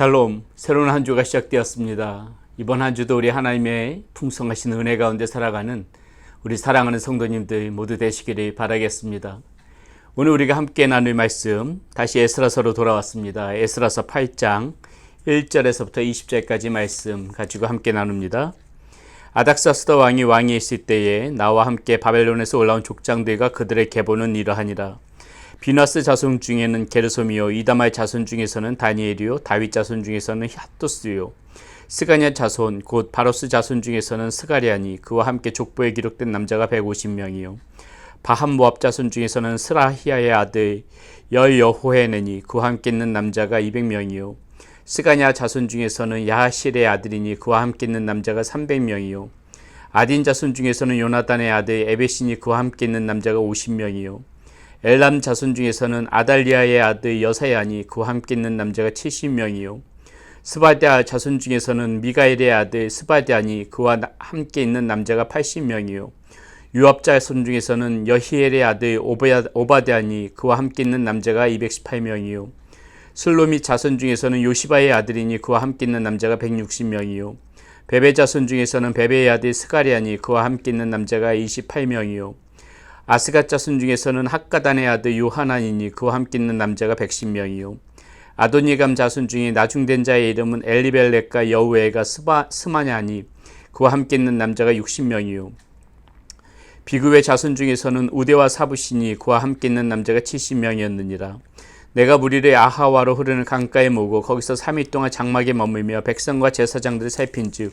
샬롬, 새로운 한 주가 시작되었습니다. 이번 한 주도 우리 하나님의 풍성하신 은혜 가운데 살아가는 우리 사랑하는 성도님들 모두 되시기를 바라겠습니다. 오늘 우리가 함께 나눌 말씀 다시 에스라서로 돌아왔습니다. 에스라서 8장 1절에서부터 20절까지 말씀 가지고 함께 나눕니다. 아닥사스다 왕이 왕이 있을 때에 나와 함께 바벨론에서 올라온 족장들과 그들의 계보는 이러하니라. 비나스 자손 중에는 게르솜이요 이다말 자손 중에서는 다니엘이요 다윗 자손 중에서는 핫도스요. 스가냐 자손 곧 바로스 자손 중에서는 스가리아니 그와 함께 족보에 기록된 남자가 150명이요. 바한 모압 자손 중에서는 스라히아의 아들 열여호헤네니 그와 함께 있는 남자가 200명이요. 스가냐 자손 중에서는 야하실의 아들이니 그와 함께 있는 남자가 300명이요. 아딘 자손 중에서는 요나단의 아들 에베신이 그와 함께 있는 남자가 50명이요 엘람 자손 중에서는 아달리아의 아들 여사야니 그와 함께 있는 남자가 70명이요. 스바디아 자손 중에서는 미가엘의 아들 스바디아니 그와 함께 있는 남자가 80명이요. 유압 자손 중에서는 여히엘의 아들 오바디아니 그와 함께 있는 남자가 218명이요. 슬로미 자손 중에서는 요시바의 아들이니 그와 함께 있는 남자가 160명이요. 베베 자손 중에서는 베베의 아들 스가리아니 그와 함께 있는 남자가 28명이요 아스가 자손 중에서는 학가단의 아들 요하나니니 그와 함께 있는 남자가 110명이요. 아도니감 자손 중에 나중된 자의 이름은 엘리벨렉과 여우에가 스바, 스마냐니 그와 함께 있는 남자가 60명이요. 비그의 자손 중에서는 우대와 사부시니 그와 함께 있는 남자가 70명이었느니라. 내가 무리를 아하와로 흐르는 강가에 모고 거기서 3일 동안 장막에 머물며 백성과 제사장들을 살핀즉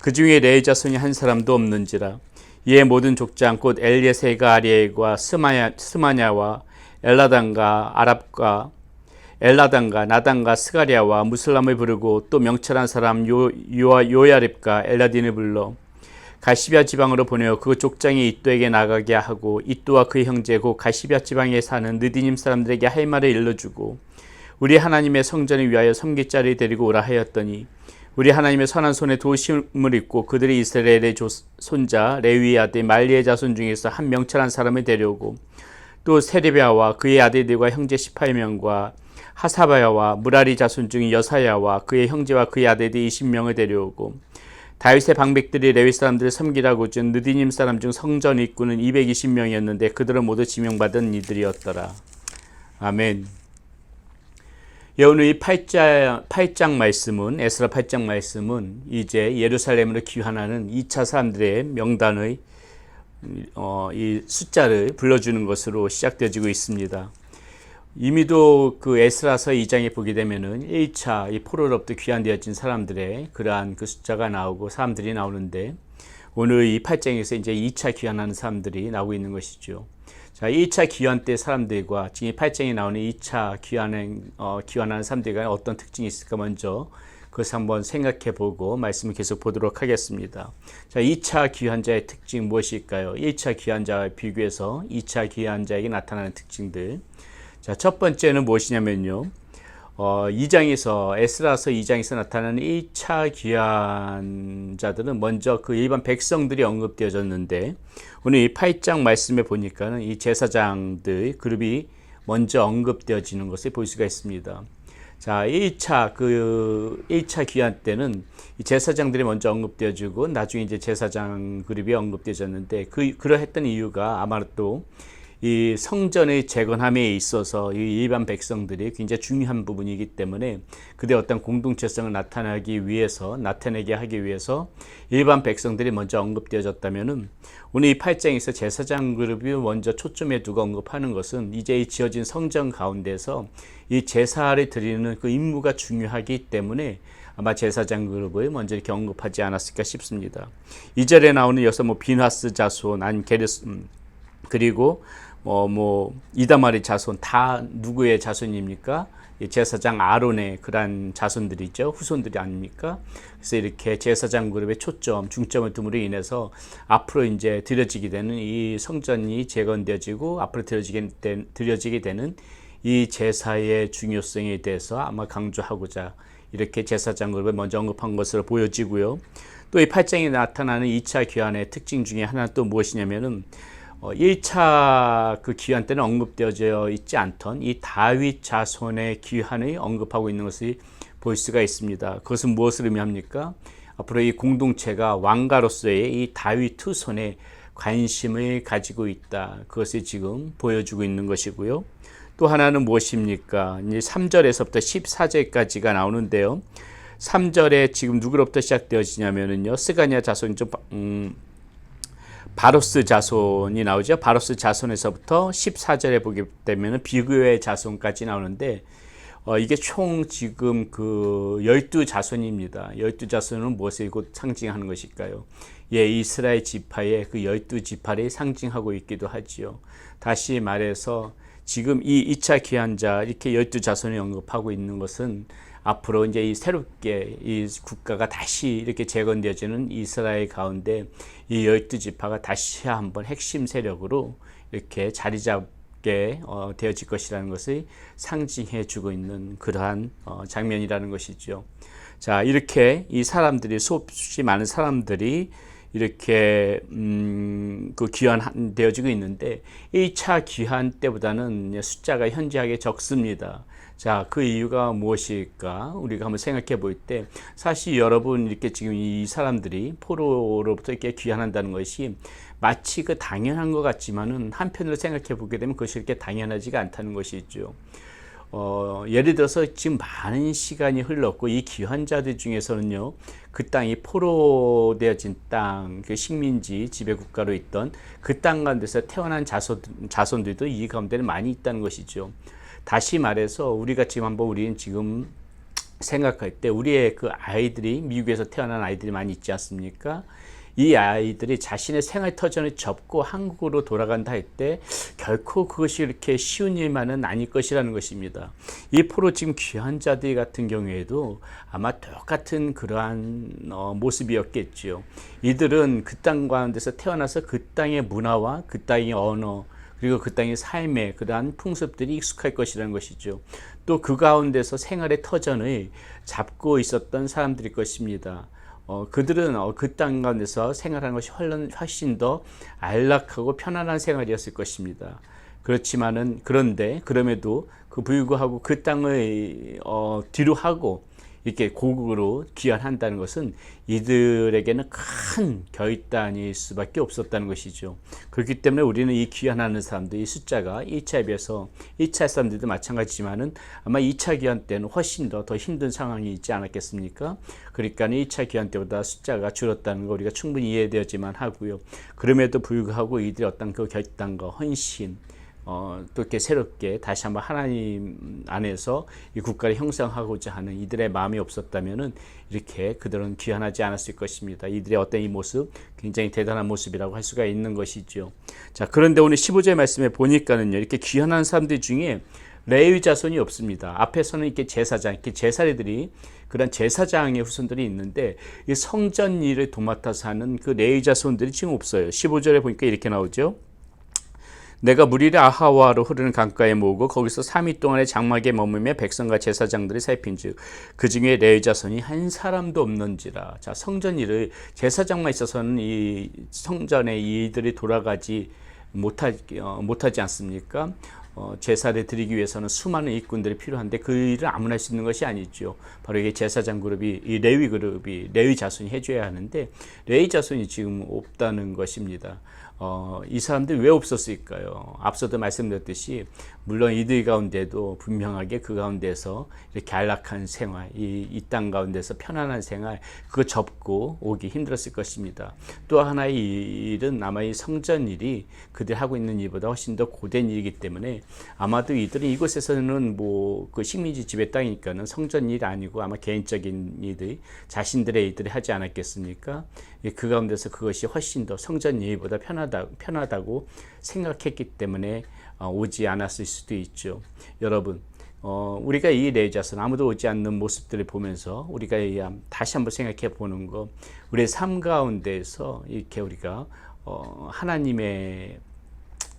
그 중에 레이 자손이 한 사람도 없는지라. 이에 모든 족장 곧 엘리에세가 아리엘과 스마냐, 스마냐 와 엘라단과 아랍과 엘라단과 나단과 스가리아와 무슬람을 부르고 또 명철한 사람 요, 요아, 요야립과 엘라딘을 불러 가시비아 지방으로 보내어 그 족장이 이또에게 나가게 하고 이또와 그의 형제 고 가시비아 지방에 사는 느디님 사람들에게 할 말을 일러주고 우리 하나님의 성전을 위하여 섬기 자를 데리고 오라 하였더니 우리 하나님의 선한 손에 도심을 입고 그들이 이스라엘의 손자 레위의 아들 말리의 자손 중에서 한 명철한 사람을 데려오고 또 세리베아와 그의 아들들과 형제 18명과 하사바야와 무라리 자손 중 여사야와 그의 형제와 그의 아들들 20명을 데려오고 다윗의 방백들이 레위 사람들을 섬기라고 준 느디님 사람 중 성전 입구는 220명이었는데 그들은 모두 지명받은 이들이었더라. 아멘. 예, 이 8장, 8장 말씀은, 에스라 8장 말씀은 이제 예루살렘으로 귀환하는 2차 사람들의 명단의 어, 이 숫자를 불러주는 것으로 시작되어지고 있습니다. 이미도 그 에스라서 2장에 보게 되면은 1차 이 포로로부터 귀환되어진 사람들의 그러한 그 숫자가 나오고 사람들이 나오는데 오늘 이 8장에서 이제 2차 귀환하는 사람들이 나오고 있는 것이죠. 자, 1차 귀환 때 사람들과 지금 8장에 나오는 2차 귀환행, 어, 귀환하는 사람들과 어떤 특징이 있을까 먼저 그것을 한번 생각해 보고 말씀을 계속 보도록 하겠습니다. 자, 2차 귀환자의 특징 무엇일까요? 1차 귀환자와 비교해서 2차 귀환자에게 나타나는 특징들. 자, 첫 번째는 무엇이냐면요. 어, 2장에서 에스라서 2장에서 나타나는 1차 귀환자들은 먼저 그 일반 백성들이 언급되어졌는데 오늘 이 8장 말씀에 보니까는 이 제사장들 그룹이 먼저 언급되어지는 것을 볼 수가 있습니다. 자, 1차 그 1차 귀환 때는 이 제사장들이 먼저 언급되어지고 나중에 이제 제사장 그룹이 언급되어졌는데 그 그러했던 이유가 아마도 이 성전의 재건함에 있어서 이 일반 백성들이 굉장히 중요한 부분이기 때문에 그들의 어떤 공동체성을 나타나기 위해서 나타내게 하기 위해서 일반 백성들이 먼저 언급되어졌다면은 오늘 이 8장에서 제사장 그룹이 먼저 초점에 두고 언급하는 것은 이제 이 지어진 성전 가운데서 이 제사를 드리는 그 임무가 중요하기 때문에 아마 제사장 그룹을 먼저 이렇게 언급하지 않았을까 싶습니다. 이절에 나오는 여섯 뭐 비나스 자손, 안 게르스 음, 그리고 어, 뭐 이다말의 자손 다 누구의 자손입니까? 제사장 아론의 그러한 자손들이죠. 후손들이 아닙니까? 그래서 이렇게 제사장 그룹의 초점, 중점을 둠으로 인해서 앞으로 이제 드려지게 되는 이 성전이 재건되어지고 앞으로 드려지게, 된, 드려지게 되는 이 제사의 중요성에 대해서 아마 강조하고자 이렇게 제사장 그룹을 먼저 언급한 것으로 보여지고요. 또 이 8장에 나타나는 2차 귀환의 특징 중에 하나 또 무엇이냐면은 1차 어, 그 귀환 때는 언급되어져 있지 않던 이 다윗 자손의 귀환을 언급하고 있는 것이 볼 수가 있습니다. 그것은 무엇을 의미합니까? 앞으로 이 공동체가 왕가로서의 이 다윗 투손에 관심을 가지고 있다. 그것을 지금 보여주고 있는 것이고요. 또 하나는 무엇입니까? 이제 3절에서부터 14절까지가 나오는데요. 3절에 지금 누구로부터 시작되어지냐면은요. 스가냐 자손 좀 음, 바로스 자손이 나오죠. 바로스 자손에서부터 14절에 보게 되면 비교의 자손까지 나오는데 어, 이게 총 지금 그 열두 자손입니다. 열두 자손은 무엇을 곧 상징하는 것일까요? 예, 이스라엘 지파의 그 열두 지파를 상징하고 있기도 하지요. 다시 말해서 지금 이 2차 귀환자 이렇게 열두 자손을 언급하고 있는 것은 앞으로 이제 이 새롭게 이 국가가 다시 이렇게 재건되어지는 이스라엘 가운데 이 열두 지파가 다시 한번 핵심 세력으로 이렇게 자리 잡게 어, 되어질 것이라는 것을 상징해 주고 있는 그러한 어, 장면이라는 것이죠. 자, 이렇게 이 사람들이 수없이 많은 사람들이 이렇게 음, 그 귀환되어지고 있는데 1차 귀환 때보다는 숫자가 현저하게 적습니다. 자, 그 이유가 무엇일까? 우리가 한번 생각해 볼 때, 사실 여러분, 이렇게 지금 이 사람들이 포로로부터 이렇게 귀환한다는 것이 마치 그 당연한 것 같지만은 한편으로 생각해 보게 되면 그것이 이렇게 당연하지가 않다는 것이죠. 어, 예를 들어서 지금 많은 시간이 흘렀고 이 귀환자들 중에서는요 그 땅이 포로되어진 땅, 그 식민지 지배 국가로 있던 그 땅 가운데서 태어난 자손, 자손들도 이 가운데는 많이 있다는 것이죠. 다시 말해서 우리가 지금 한번 우리는 지금 생각할 때 우리의 그 아이들이 미국에서 태어난 아이들이 많이 있지 않습니까? 이 아이들이 자신의 생활 터전을 접고 한국으로 돌아간다 할 때 결코 그것이 이렇게 쉬운 일만은 아닐 것이라는 것입니다. 이 포로 지금 귀한 자들 같은 경우에도 아마 똑같은 그러한 어, 모습이었겠지요. 이들은 그 땅 가운데서 태어나서 그 땅의 문화와 그 땅의 언어 그리고 그 땅의 삶에 그러한 풍습들이 익숙할 것이라는 것이죠. 또 그 가운데서 생활의 터전을 잡고 있었던 사람들일 것입니다. 어, 그들은 어, 그 땅 가운데서 생활하는 것이 훨씬 더 안락하고 편안한 생활이었을 것입니다. 그렇지만은 그런데 그럼에도 그 불구하고 그 땅을 어, 뒤로 하고 이렇게 고국으로 귀환한다는 것은 이들에게는 큰 결단일 수밖에 없었다는 것이죠. 그렇기 때문에 우리는 이 귀환하는 사람들, 이 숫자가 1차에 비해서 1차 사람들도 마찬가지지만은 아마 2차 귀환 때는 훨씬 더 더 힘든 상황이 있지 않았겠습니까? 그러니까 1차 귀환 때보다 숫자가 줄었다는 거 우리가 충분히 이해되었지만 하고요. 그럼에도 불구하고 이들의 어떤 그 결단과 헌신, 어, 또 이렇게 새롭게 다시 한번 하나님 안에서 이 국가를 형성하고자 하는 이들의 마음이 없었다면은 이렇게 그들은 귀환하지 않았을 것입니다. 이들의 어떤 이 모습 굉장히 대단한 모습이라고 할 수가 있는 것이죠. 자, 그런데 오늘 15절 말씀에 보니까는요, 이렇게 귀환한 사람들 중에 레위 자손이 없습니다. 앞에서는 이렇게 제사장, 이렇게 제사리들이 그런 제사장의 후손들이 있는데 이 성전 일을 도맡아서 하는 그 레위 자손들이 지금 없어요. 15절에 보니까 이렇게 나오죠. 내가 무리를 아하와로 흐르는 강가에 모으고 거기서 3일 동안의 장막에 머물며 백성과 제사장들이 살핀즉 그 중에 레위 자손이 한 사람도 없는지라. 자 성전 일을 제사장만 있어서는 이 성전에 이들이 돌아가지 못하지, 어, 못하지 않습니까? 어, 제사를 드리기 위해서는 수많은 일꾼들이 필요한데 그 일을 아무나 할 수 있는 것이 아니죠. 바로 이게 제사장 그룹이 이 레위 그룹이 레위 자손이 해줘야 하는데 레위 자손이 지금 없다는 것입니다. 어, 이 사람들이 왜 없었을까요? 앞서도 말씀드렸듯이 물론 이들 가운데도 분명하게 그 가운데서 이렇게 안락한 생활, 이 땅 가운데서 편안한 생활, 그거 접고 오기 힘들었을 것입니다. 또 하나의 일은 아마 이 성전 일이 그들 하고 있는 일보다 훨씬 더 고된 일이기 때문에 아마도 이들은 이곳에서는 뭐 그 식민지 지배 땅이니까는 성전 일이 아니고 아마 개인적인 일들, 자신들의 일들을 하지 않았겠습니까? 그 가운데서 그것이 훨씬 더 성전 일보다 편하다, 편하다고 생각했기 때문에 어, 오지 않았을 수도 있죠. 여러분, 어, 우리가 이 레자선 아무도 오지 않는 모습들을 보면서 우리가 다시 한번 생각해 보는 거, 우리의 삶 가운데서 이렇게 우리가 어, 하나님의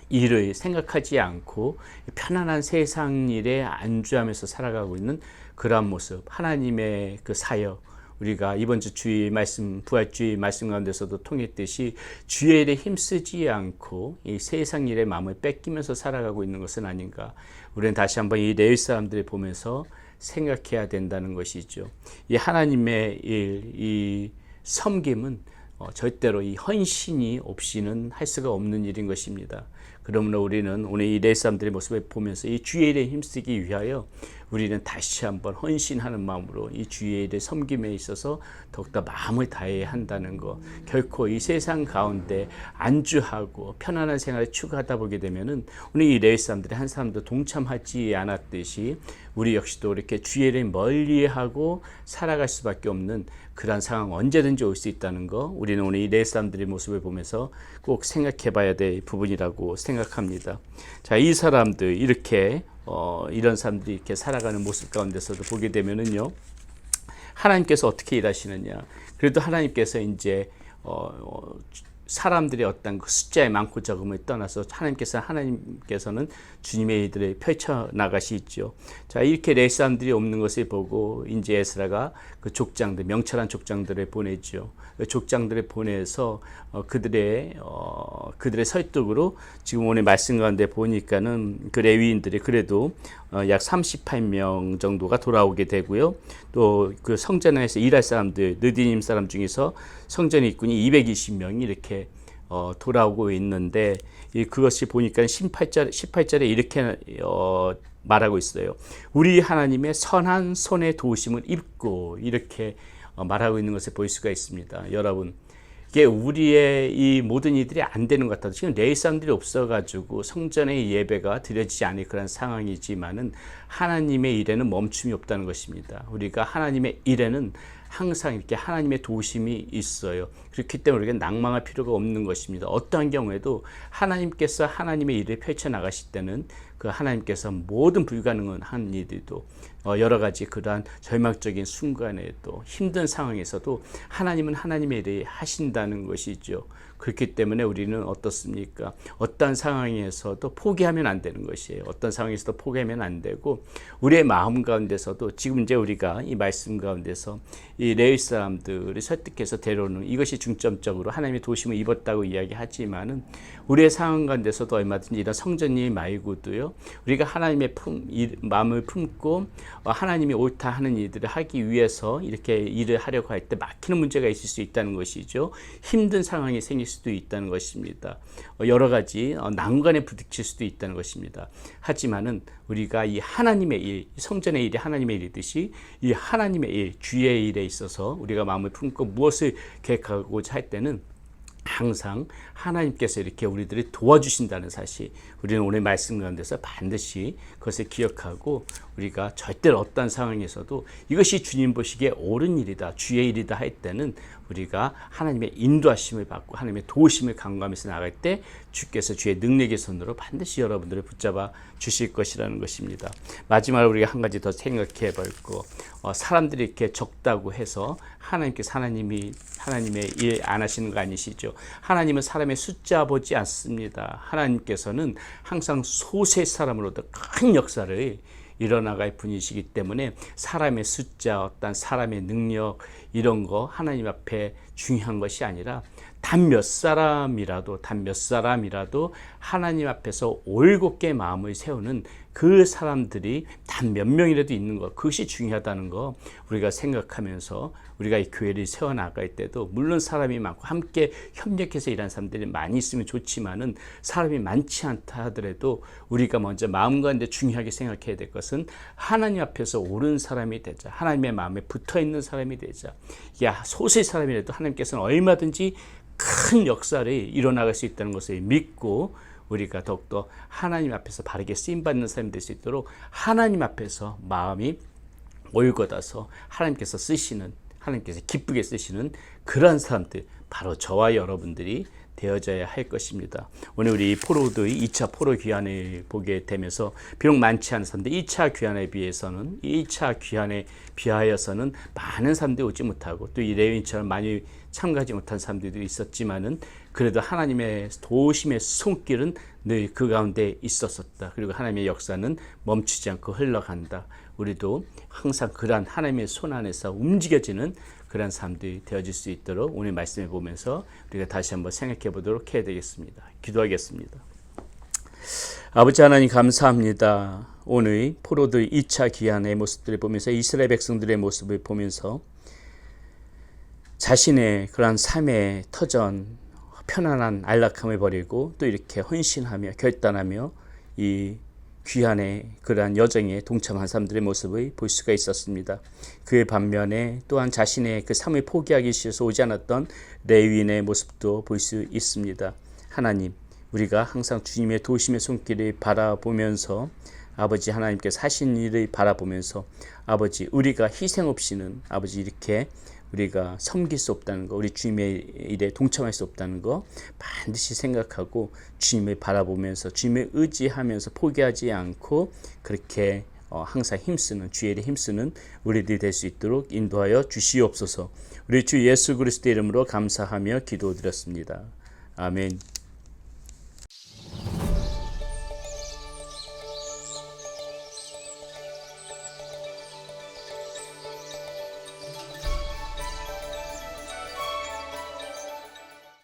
일을 생각하지 않고 편안한 세상 일에 안주하면서 살아가고 있는 그러한 모습, 하나님의 그 사역, 우리가 이번 주 주의 말씀, 부활주의 말씀 가운데서도 통했듯이 주의 일에 힘쓰지 않고 이 세상 일의 마음을 뺏기면서 살아가고 있는 것은 아닌가. 우리는 다시 한번 이 레위 사람들을 보면서 생각해야 된다는 것이죠. 이 하나님의 일, 이 섬김은 어, 절대로 이 헌신이 없이는 할 수가 없는 일인 것입니다. 그러므로 우리는 오늘 이 레사람들의 모습을 보면서 이 주의 일에 힘쓰기 위하여 우리는 다시 한번 헌신하는 마음으로 이 주의 일의 섬김에 있어서 더욱더 마음을 다해야 한다는 것. 결코 이 세상 가운데 안주하고 편안한 생활을 추구하다 보게 되면은 오늘 이 레위 사람들이 한 사람도 동참하지 않았듯이 우리 역시도 이렇게 주의 일을 멀리하고 살아갈 수밖에 없는 그러한 상황 언제든지 올 수 있다는 거 우리는 오늘 이 레위 사람들의 모습을 보면서 꼭 생각해 봐야 될 부분이라고 생각합니다. 자, 이 사람들 이렇게 어, 이런 사람들이 이렇게 살아가는 모습 가운데서도 보게 되면은요. 하나님께서 어떻게 일하시느냐. 그래도 하나님께서 이제 어, 어, 사람들의 어떤 그 숫자의 많고 적음을 떠나서 하나님께서 하나님께서는 주님의 일들을 펼쳐 나가시죠. 자 이렇게 레 사람들이 없는 것을 보고 이제 에스라가 그 족장들 명철한 족장들을 보내죠. 그 족장들을 보내서 어, 그들의 어, 그들의 설득으로 지금 오늘 말씀 가운데 보니까는 그 레위인들이 그래도 어, 약 38명 정도가 돌아오게 되고요. 또 그 성전에서 일할 사람들 느디님 사람 중에서 성전 일꾼이 220명이 이렇게 어, 돌아오고 있는데 이 그것이 보니까 18절 18절에 이렇게 어, 말하고 있어요. 우리 하나님의 선한 손의 도우심을 입고 이렇게 어, 말하고 있는 것을 볼 수가 있습니다. 여러분 우리의 이 모든 일들이 안 되는 것 같아도 지금 레이 사람들이 없어가지고 성전의 예배가 드려지지 않을 그런 상황이지만은 하나님의 일에는 멈춤이 없다는 것입니다. 우리가 하나님의 일에는 항상 이렇게 하나님의 도심이 있어요. 그렇기 때문에 우리가 낭망할 필요가 없는 것입니다. 어떠한 경우에도 하나님께서 하나님의 일을 펼쳐 나가실 때는 그 하나님께서 모든 불가능한 일들도 어, 여러 가지 그러한 절망적인 순간에도 힘든 상황에서도 하나님은 하나님의 일을 하신다는 것이죠. 그렇기 때문에 우리는 어떻습니까? 어떤 상황에서도 포기하면 안 되는 것이에요. 어떤 상황에서도 포기하면 안 되고 우리의 마음 가운데서도 지금 이제 우리가 이 말씀 가운데서 이 레위 사람들을 설득해서 데려오는 이것이 중점적으로 하나님의 도심을 입었다고 이야기하지만은 우리의 상황 가운데서도 얼마든지 이런 성전이 말고도요. 우리가 하나님의 품, 이, 마음을 품고 어, 하나님이 옳다 하는 일들을 하기 위해서 이렇게 일을 하려고 할 때 막히는 문제가 있을 수 있다는 것이죠. 힘든 상황이 생길 수도 있다는 것입니다. 어, 여러 가지 어, 난관에 부딪힐 수도 있다는 것입니다. 하지만은 우리가 이 하나님의 일, 성전의 일이 하나님의 일이듯이 이 하나님의 일, 주의 일에 있어서 우리가 마음을 품고 무엇을 계획하고자 할 때는 항상 하나님께서 이렇게 우리들을 도와주신다는 사실 우리는 오늘 말씀 가운데서 반드시 그것을 기억하고 우리가 절대로 어떤 상황에서도 이것이 주님 보시기에 옳은 일이다 주의 일이다 할 때는 우리가 하나님의 인도하심을 받고 하나님의 도우심을 간구하면서 나갈 때 주께서 주의 능력의 손으로 반드시 여러분들을 붙잡아 주실 것이라는 것입니다. 마지막으로 우리가 한 가지 더 생각해 볼 거. 어, 사람들이 이렇게 적다고 해서 하나님께서 하나님이 하나님의 일 안 하시는 거 아니시죠? 하나님은 사람의 숫자 보지 않습니다. 하나님께서는 항상 소세 사람으로도 큰 역사를 일어나갈 분이시기 때문에 사람의 숫자, 어떤 사람의 능력 이런 거 하나님 앞에 중요한 것이 아니라 단 몇 사람이라도 단 몇 사람이라도 하나님 앞에서 올곧게 마음을 세우는 그 사람들이 단 몇 명이라도 있는 것 그것이 중요하다는 거 우리가 생각하면서 우리가 이 교회를 세워 나갈 때도 물론 사람이 많고 함께 협력해서 일하는 사람들이 많이 있으면 좋지만은 사람이 많지 않다 하더라도 우리가 먼저 마음 가운데 중요하게 생각해야 될 것은 하나님 앞에서 옳은 사람이 되자 하나님의 마음에 붙어 있는 사람이 되자. 야 소수의 사람이라도 하나님께서는 얼마든지 큰 역사를 일어나갈 수 있다는 것을 믿고 우리가 더욱더 하나님 앞에서 바르게 쓰임 받는 사람이 될 수 있도록 하나님 앞에서 마음이 올곧어서 하나님께서 쓰시는 하나님께서 기쁘게 쓰시는 그러한 사람들 바로 저와 여러분들이 되어져야 할 것입니다. 오늘 우리 포로도의 2차 포로 귀환을 보게 되면서 비록 많지 않은 사람들 2차 귀환에 비해서는 2차 귀환에 비하여서는 많은 사람들이 오지 못하고 또 이 레윈처럼 많이 참가하지 못한 사람들도 있었지만은 그래도 하나님의 도심의 손길은 늘 그 가운데 있었었다. 그리고 하나님의 역사는 멈추지 않고 흘러간다. 우리도 항상 그러한 하나님의 손 안에서 움직여지는 그런 사람들이 되어질 수 있도록 오늘 말씀해 보면서 우리가 다시 한번 생각해 보도록 해야 되겠습니다. 기도하겠습니다. 아버지 하나님 감사합니다. 오늘 포로들 2차 귀환의 모습들을 보면서 이스라엘 백성들의 모습을 보면서 자신의 그러한 삶의 터전 편안한 안락함을 버리고 또 이렇게 헌신하며 결단하며 이 귀한의 그러한 여정에 동참한 사람들의 모습을 볼 수가 있었습니다. 그의 반면에 또한 자신의 그 삶을 포기하기 싫어서 오지 않았던 레위인의 모습도 볼 수 있습니다. 하나님, 우리가 항상 주님의 도심의 손길을 바라보면서 아버지 하나님께서 하신 일을 바라보면서 아버지 우리가 희생 없이는 아버지 이렇게 우리가 섬길 수 없다는 거, 우리 주님의 일에 동참할 수 없다는 거 반드시 생각하고 주님을 바라보면서 주님을 의지하면서 포기하지 않고 그렇게 어, 항상 힘쓰는 주의 일에 힘쓰는 우리들이 될 수 있도록 인도하여 주시옵소서. 우리 주 예수 그리스도의 이름으로 감사하며 기도드렸습니다. 아멘.